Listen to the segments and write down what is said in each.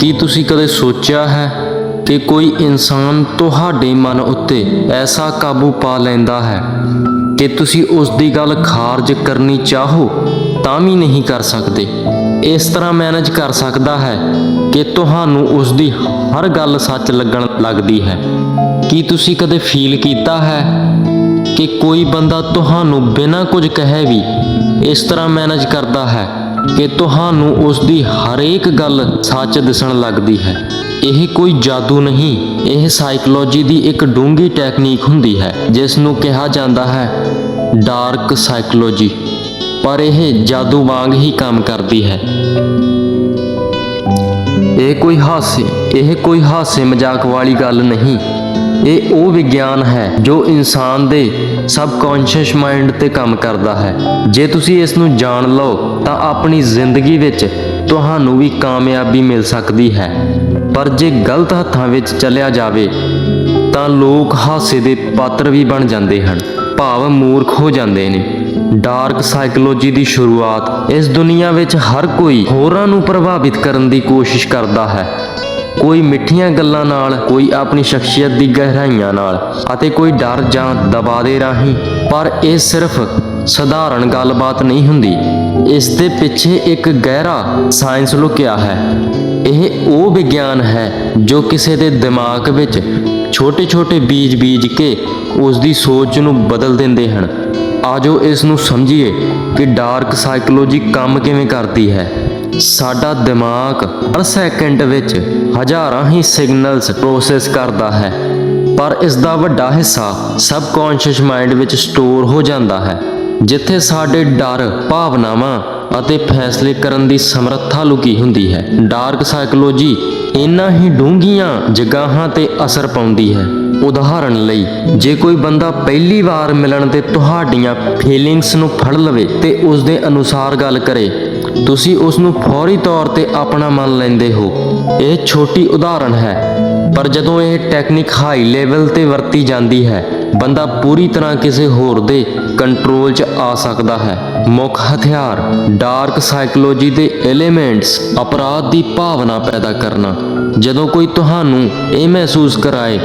ਕੀ ਤੁਸੀਂ ਕਦੇ ਸੋਚਿਆ ਹੈ ਕਿ ਕੋਈ ਇਨਸਾਨ ਤੁਹਾਡੇ ਮਨ ਉੱਤੇ ਐਸਾ ਕਾਬੂ ਪਾ ਲੈਂਦਾ ਹੈ ਕਿ ਤੁਸੀਂ ਉਸ ਦੀ ਗੱਲ ਖਾਰਜ ਕਰਨੀ ਚਾਹੋ ਤਾਂ ਵੀ ਨਹੀਂ ਕਰ ਸਕਦੇ? ਇਸ ਤਰ੍ਹਾਂ ਮੈਨੇਜ ਕਰ ਸਕਦਾ ਹੈ ਕਿ ਤੁਹਾਨੂੰ ਉਸ ਦੀ ਹਰ ਗੱਲ ਸੱਚ ਲੱਗਣ ਲੱਗਦੀ ਹੈ। ਕੀ ਤੁਸੀਂ ਕਦੇ ਫੀਲ ਕੀਤਾ ਹੈ ਕਿ ਕੋਈ ਬੰਦਾ ਤੁਹਾਨੂੰ ਬਿਨਾਂ ਕੁਝ ਕਹੇ ਵੀ ਇਸ ਤਰ੍ਹਾਂ ਮੈਨੇਜ ਕਰਦਾ ਹੈ? ਕਿ ਤੁਹਾਨੂੰ ਉਸ ਦੀ ਹਰੇਕ ਗੱਲ ਸੱਚ ਦਿਸਣ ਲੱਗਦੀ ਹੈ। ਇਹ ਕੋਈ ਜਾਦੂ ਨਹੀਂ। ਇਹ ਸਾਈਕੋਲੋਜੀ ਦੀ ਇੱਕ ਡੂੰਘੀ ਟੈਕਨੀਕ ਹੁੰਦੀ ਹੈ, ਜਿਸ ਨੂੰ ਕਿਹਾ ਜਾਂਦਾ ਹੈ ਡਾਰਕ ਸਾਈਕੋਲੋਜੀ। ਪਰ ਇਹ ਜਾਦੂ ਵਾਂਗ ਹੀ ਕੰਮ ਕਰਦੀ ਹੈ। ਇਹ ਕੋਈ ਹਾਸੇ। ਇਹ ਕੋਈ ਹਾਸੇ ਮਜ਼ਾਕ ਵਾਲੀ ਗੱਲ ਨਹੀਂ। ਇਹ ਉਹ ਵਿਗਿਆਨ ਹੈ ਜੋ ਇਨਸਾਨ ਦੇ ਸਬਕੌਂਸ਼ੀਅਸ ਮਾਈਂਡ ਤੇ ਕੰਮ ਕਰਦਾ ਹੈ। ਜੇ ਤੁਸੀਂ ਇਸ ਨੂੰ ਜਾਣ ਲਓ, ਤਾਂ ਆਪਣੀ ਜ਼ਿੰਦਗੀ ਵਿੱਚ ਤੁਹਾਨੂੰ ਵੀ ਕਾਮਯਾਬੀ ਮਿਲ ਸਕਦੀ ਹੈ। ਪਰ ਜੇ ਗਲਤ ਹੱਥਾਂ ਵਿੱਚ ਚਲਿਆ ਜਾਵੇ, ਤਾਂ ਲੋਕ ਹਾਸੇ ਦੇ ਪਾਤਰ ਵੀ ਬਣ ਜਾਂਦੇ ਹਨ। ਭਾਵ ਮੂਰਖ ਹੋ ਜਾਂਦੇ ਨੇ। ਡਾਰਕ ਸਾਈਕੋਲੋਜੀ ਦੀ ਸ਼ੁਰੂਆਤ ਇਸ ਦੁਨੀਆ ਵਿੱਚ ਹਰ ਕੋਈ ਹੋਰਾਂ ਨੂੰ ਪ੍ਰਭਾਵਿਤ ਕਰਨ ਦੀ ਕੋਸ਼ਿਸ਼ ਕਰਦਾ ਹੈ। ਕੋਈ ਮਿੱਠੀਆਂ ਗੱਲਾਂ ਨਾਲ, ਕੋਈ ਆਪਣੀ ਸ਼ਖਸੀਅਤ ਦੀ ਗਹਿਰਾਈਆਂ ਨਾਲ ਅਤੇ ਕੋਈ ਡਰ ਜਾਂ ਦਬਾ ਦੇ ਰਾਹੀਂ। ਪਰ ਇਹ ਸਿਰਫ ਸਧਾਰਨ ਗੱਲਬਾਤ ਨਹੀਂ ਹੁੰਦੀ। ਇਸ ਦੇ ਪਿੱਛੇ ਇੱਕ ਗਹਿਰਾ ਸਾਇੰਸ ਲੁਕਿਆ ਹੈ। ਇਹ ਉਹ ਵਿਗਿਆਨ ਹੈ ਜੋ ਕਿਸੇ ਦੇ ਦਿਮਾਗ ਵਿੱਚ ਛੋਟੇ-ਛੋਟੇ ਬੀਜ ਬੀਜ ਕੇ ਉਸ ਦੀ ਸੋਚ ਨੂੰ ਬਦਲ ਦਿੰਦੇ ਹਨ। ਆਜੋ ਇਸ ਨੂੰ ਸਮਝੀਏ ਕਿ ਡਾਰਕ ਸਾਈਕੋਲੋਜੀ ਕੰਮ ਕਿਵੇਂ ਕਰਦੀ ਹੈ। ਸਾਡਾ ਦਿਮਾਗ ਹਰ ਸੈਕਿੰਡ ਵਿੱਚ ਹਜ਼ਾਰਾਂ ਹੀ ਸਿਗਨਲਸ ਪ੍ਰੋਸੈਸ ਕਰਦਾ ਹੈ, ਪਰ ਇਸ ਦਾ ਵੱਡਾ ਹਿੱਸਾ ਸਬਕੌਂਸ਼ੀਅਸ ਮਾਈਂਡ ਵਿੱਚ ਸਟੋਰ ਹੋ ਜਾਂਦਾ ਹੈ, ਜਿੱਥੇ ਸਾਡੇ ਡਰ, ਭਾਵਨਾਵਾਂ ਅਤੇ ਫੈਸਲੇ ਕਰਨ ਦੀ ਸਮਰੱਥਾ ਲੁਕੀ ਹੁੰਦੀ ਹੈ। ਡਾਰਕ ਸਾਈਕੋਲੋਜੀ ਇਨ੍ਹਾਂ ਹੀ ਡੂੰਘੀਆਂ ਜਗ੍ਹਾਵਾਂ ਤੇ ਅਸਰ ਪਾਉਂਦੀ ਹੈ। ਉਦਾਹਰਣ ਲਈ, ਜੇ ਕੋਈ ਬੰਦਾ ਪਹਿਲੀ ਵਾਰ ਮਿਲਣ ਤੇ ਤੁਹਾਡੀਆਂ ਫੀਲਿੰਗਸ ਨੂੰ ਫੜ ਲਵੇ ਤੇ ਉਸ ਦੇ ਅਨੁਸਾਰ ਗੱਲ ਕਰੇ ਤੁਸੀਂ ਉਸ ਨੂੰ ਫੌਰੀ ਤੌਰ ਤੇ ਆਪਣਾ ਮੰਨ ਲੈਂਦੇ ਹੋ। ਇਹ ਛੋਟੀ ਉਦਾਹਰਣ ਹੈ, ਪਰ ਜਦੋਂ ਇਹ ਟੈਕਨੀਕ ਹਾਈ ਲੈਵਲ ਤੇ ਵਰਤੀ ਜਾਂਦੀ ਹੈ, ਬੰਦਾ ਪੂਰੀ ਤਰ੍ਹਾਂ ਕਿਸੇ ਹੋਰ ਦੇ ਕੰਟਰੋਲ 'ਚ ਆ ਸਕਦਾ ਹੈ। ਮੁੱਖ ਹਥਿਆਰ ਡਾਰਕ ਸਾਈਕੋਲੋਜੀ ਦੇ ਐਲੀਮੈਂਟਸ ਅਪਰਾਧ ਦੀ ਭਾਵਨਾ ਪੈਦਾ ਕਰਨਾ। ਜਦੋਂ ਕੋਈ ਤੁਹਾਨੂੰ ਇਹ ਮਹਿਸੂਸ ਕਰਾਏ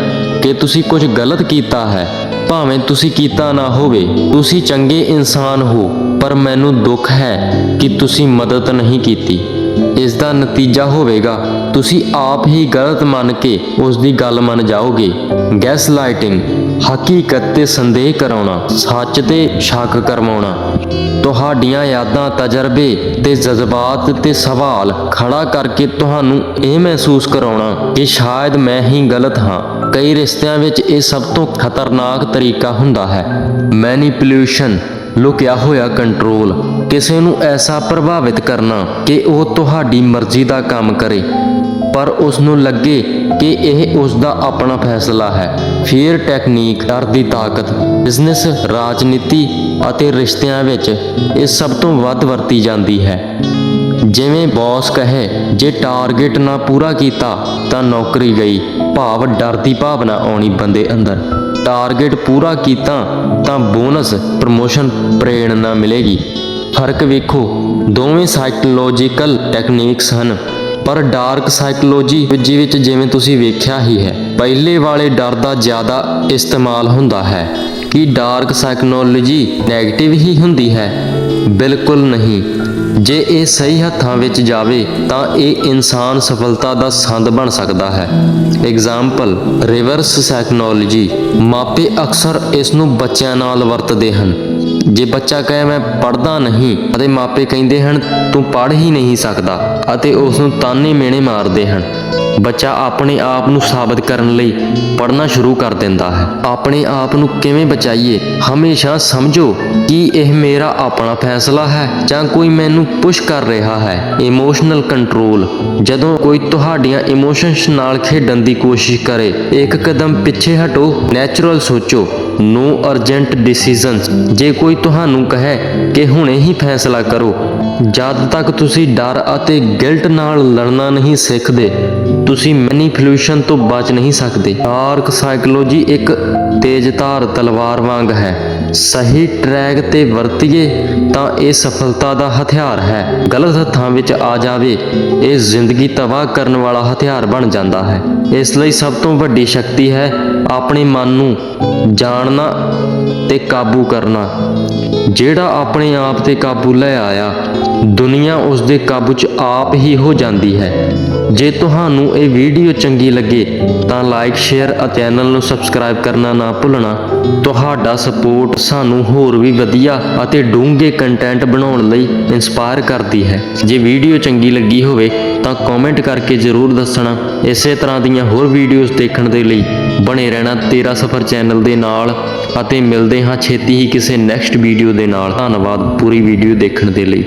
ਕਿ ਤੁਸੀਂ ਕੁਝ ਗਲਤ ਕੀਤਾ ਹੈ ਭਾਵੇਂ ਤੁਸੀਂ ਕੀਤਾ ਨਾ ਹੋਵੇ, ਤੁਸੀਂ ਚੰਗੇ ਇਨਸਾਨ ਹੋ, ਪਰ ਮੈਨੂੰ ਦੁੱਖ ਹੈ ਕਿ ਤੁਸੀਂ ਮਦਦ ਨਹੀਂ ਕੀਤੀ। ਇਸ ਦਾ ਨਤੀਜਾ ਹੋਵੇਗਾ, ਤੁਸੀਂ ਆਪ ਹੀ ਗਲਤ ਮੰਨ ਕੇ ਉਸ ਦੀ ਗੱਲ ਮੰਨ ਜਾਓਗੇ। ਗੈਸ ਲਾਈਟਿੰਗ ਹਕੀਕਤ ਤੇ ਸੰਦੇਹ ਕਰਾਉਣਾ, ਸੱਚ ਤੇ ਸ਼ੱਕ ਕਰਵਾਉਣਾ। ਤੁਹਾਡੀਆਂ ਯਾਦਾਂ ਤਜਰਬੇ ਤੇ ਜਜ਼ਬਾਤ ਤੇ ਸਵਾਲ ਖੜਾ ਕਰਕੇ ਤੁਹਾਨੂੰ ਇਹ ਮਹਿਸੂਸ ਕਰਾਉਣਾ ਕਿ ਸ਼ਾਇਦ ਮੈਂ ਹੀ ਗਲਤ ਹਾਂ। ਕਈ ਰਿਸ਼ਤਿਆਂ ਵਿੱਚ ਇਹ ਸਭ ਤੋਂ ਖਤਰਨਾਕ ਤਰੀਕਾ ਹੁੰਦਾ ਹੈ। ਮੈਨੀਪੂਲੇਸ਼ਨ ਲੁਕਿਆ ਹੋਇਆ ਕੰਟਰੋਲ ਕਿਸੇ ਨੂੰ ਐਸਾ ਪ੍ਰਭਾਵਿਤ ਕਰਨਾ ਕਿ ਉਹ ਤੁਹਾਡੀ ਮਰਜ਼ੀ ਦਾ ਕੰਮ ਕਰੇ, ਪਰ ਉਸ ਨੂੰ ਲੱਗੇ ਕਿ ਇਹ ਉਸ ਦਾ ਆਪਣਾ ਫੈਸਲਾ ਹੈ। ਫੇਰ ਟੈਕਨੀਕ ਡਰ ਦੀ ਤਾਕਤ ਬਿਜ਼ਨਸ ਰਾਜਨੀਤੀ ਅਤੇ ਰਿਸ਼ਤਿਆਂ ਵਿੱਚ ਇਹ ਸਭ ਤੋਂ ਵੱਧ ਵਰਤੀ ਜਾਂਦੀ ਹੈ। ਜਿਵੇਂ ਬੌਸ ਕਹੇ, ਜੇ ਟਾਰਗੇਟ ਨਾ ਪੂਰਾ ਕੀਤਾ ਤਾਂ ਨੌਕਰੀ ਗਈ। ਭਾਵ ਡਰ ਦੀ ਭਾਵਨਾ ਆਉਣੀ ਬੰਦੇ ਅੰਦਰ। ਟਾਰਗੇਟ ਪੂਰਾ ਕੀਤਾ ਤਾਂ ਬੋਨਸ ਪ੍ਰਮੋਸ਼ਨ ਪ੍ਰੇਰਣਾ ਮਿਲੇਗੀ। ਫ਼ਰਕ ਵੇਖੋ, ਦੋਵੇਂ ਸਾਈਕੋਲੋਜੀਕਲ ਟੈਕਨੀਕਸ ਹਨ, ਪਰ ਡਾਰਕ ਸਾਈਕੋਲੋਜੀ ਵਿੱਚ ਜਿਵੇਂ ਤੁਸੀਂ ਵੇਖਿਆ ਹੀ ਹੈ, ਪਹਿਲੇ ਵਾਲੇ ਡਰ ਦਾ ਜ਼ਿਆਦਾ ਇਸਤੇਮਾਲ ਹੁੰਦਾ ਹੈ। ਕਿ ਡਾਰਕ ਸਾਈਕੋਲੋਜੀ 네ਗੇਟਿਵ ਹੀ ਹੁੰਦੀ ਹੈ? ਬਿਲਕੁਲ ਨਹੀਂ। ਜੇ ਇਹ ਸਹੀ ਹੱਥਾਂ ਵਿੱਚ ਜਾਵੇ ਤਾਂ ਇਹ ਇਨਸਾਨ ਸਫਲਤਾ ਦਾ ਸੰਦ ਬਣ ਸਕਦਾ ਹੈ। ਐਗਜ਼ਾਮਪਲ ਰਿਵਰਸ ਸਾਈਕੋਲੋਜੀ ਮਾਪੇ ਅਕਸਰ ਇਸ ਨੂੰ ਬੱਚਿਆਂ ਨਾਲ ਵਰਤਦੇ ਹਨ। ਜੇ ਬੱਚਾ ਕਹੇ, ਮੈਂ ਪੜਦਾ ਨਹੀਂ, ਅਤੇ ਮਾਪੇ ਕਹਿੰਦੇ ਹਨ, ਤੂੰ ਪੜ ਹੀ ਨਹੀਂ ਸਕਦਾ, ਅਤੇ ਉਸ ਨੂੰ ਤਾਨੇ ਮੇਣੇ ਮਾਰਦੇ ਹਨ। ਬੱਚਾ ਆਪਣੇ ਆਪ ਨੂੰ ਸਾਬਤ ਕਰਨ ਲਈ ਪੜਨਾ ਸ਼ੁਰੂ ਕਰ ਦਿੰਦਾ ਹੈ। ਆਪਣੇ ਆਪ ਨੂੰ ਕਿਵੇਂ ਬਚਾਈਏ? ਹਮੇਸ਼ਾ ਸਮਝੋ ਕਿ ਇਹ ਮੇਰਾ ਆਪਣਾ ਫੈਸਲਾ ਹੈ ਜਾਂ ਕੋਈ ਮੈਨੂੰ ਪੁਸ਼ ਕਰ ਰਿਹਾ ਹੈ। ਇਮੋਸ਼ਨਲ ਕੰਟਰੋਲ ਜਦੋਂ ਕੋਈ ਤੁਹਾਡੀਆਂ ਇਮੋਸ਼ਨਸ ਨਾਲ ਖੇਡਣ ਦੀ ਕੋਸ਼ਿਸ਼ ਕਰੇ, ਇੱਕ ਕਦਮ ਪਿੱਛੇ ਹਟੋ। ਨੈਚੁਰਲ ਸੋਚੋ। ਨੋ ਅਰਜੈਂਟ ਡਿਸੀਜਨਸ ਜੇ ਕੋਈ ਤੁਹਾਨੂੰ ਕਹੇ ਕਿ ਹੁਣੇ ਹੀ ਫੈਸਲਾ ਕਰੋ ਜਦ ਤੱਕ ਤੁਸੀਂ ਡਰ ਅਤੇ ਗਿਲਟ ਨਾਲ ਲੜਨਾ ਨਹੀਂ ਸਿੱਖਦੇ, ਤੁਸੀਂ ਮੈਨੀਪੂਲੇਸ਼ਨ ਤੋਂ ਬਚ ਨਹੀਂ ਸਕਦੇ। ਡਾਰਕ ਸਾਈਕੋਲੋਜੀ ਇੱਕ ਤੇਜ਼ਧਾਰ ਤਲਵਾਰ ਵਾਂਗ ਹੈ। ਸਹੀ ਟਰੈਕ ਤੇ ਵਰਤੀਏ ਤਾਂ ਇਹ ਸਫਲਤਾ ਦਾ ਹਥਿਆਰ ਹੈ। ਗਲਤ ਹੱਥਾਂ ਵਿੱਚ ਆ ਜਾਵੇ, ਇਹ ਜ਼ਿੰਦਗੀ ਤਬਾਹ ਕਰਨ ਵਾਲਾ ਹਥਿਆਰ ਬਣ ਜਾਂਦਾ ਹੈ। ਇਸ ਲਈ ਸਭ ਤੋਂ ਵੱਡੀ ਸ਼ਕਤੀ ਹੈ ਆਪਣੇ ਮਨ ਨੂੰ ਜਾਣਨਾ ਤੇ ਕਾਬੂ ਕਰਨਾ। ਜਿਹੜਾ ਆਪਣੇ ਆਪ ਤੇ ਕਾਬੂ ਲੈ ਆਇਆ, ਦੁਨੀਆ ਉਸ ਦੇ ਕਾਬੂ 'ਚ ਆਪ ਹੀ ਹੋ ਜਾਂਦੀ ਹੈ। ਜੇ ਤੁਹਾਨੂੰ ਇਹ ਵੀਡੀਓ ਚੰਗੀ ਲੱਗੇ ਤਾਂ ਲਾਈਕ ਸ਼ੇਅਰ ਅਤੇ ਚੈਨਲ ਨੂੰ ਸਬਸਕ੍ਰਾਈਬ ਕਰਨਾ ਨਾ ਭੁੱਲਣਾ। ਤੁਹਾਡਾ ਸਪੋਰਟ ਸਾਨੂੰ ਹੋਰ ਵੀ ਵਧੀਆ ਅਤੇ ਡੂੰਘੇ ਕੰਟੈਂਟ ਬਣਾਉਣ ਲਈ ਇਨਸਪਾਇਰ ਕਰਦੀ ਹੈ। ਜੇ ਵੀਡੀਓ ਚੰਗੀ ਲੱਗੀ ਹੋਵੇ ਤਾਂ ਕਮੈਂਟ ਕਰਕੇ ਜ਼ਰੂਰ ਦੱਸਣਾ। ਇਸੇ ਤਰ੍ਹਾਂ ਦੀਆਂ ਹੋਰ ਵੀਡੀਓਜ਼ ਦੇਖਣ ਦੇ ਲਈ ਬਣੇ ਰਹਿਣਾ ਤੇਰਾ ਸਫਰ ਚੈਨਲ ਦੇ ਨਾਲ ਅਤੇ ਮਿਲਦੇ ਹਾਂ ਛੇਤੀ ਹੀ ਕਿਸੇ ਨੈਕਸਟ ਵੀਡੀਓ ਦੇ ਨਾਲ। ਧੰਨਵਾਦ ਪੂਰੀ ਵੀਡੀਓ ਦੇਖਣ ਦੇ ਲਈ।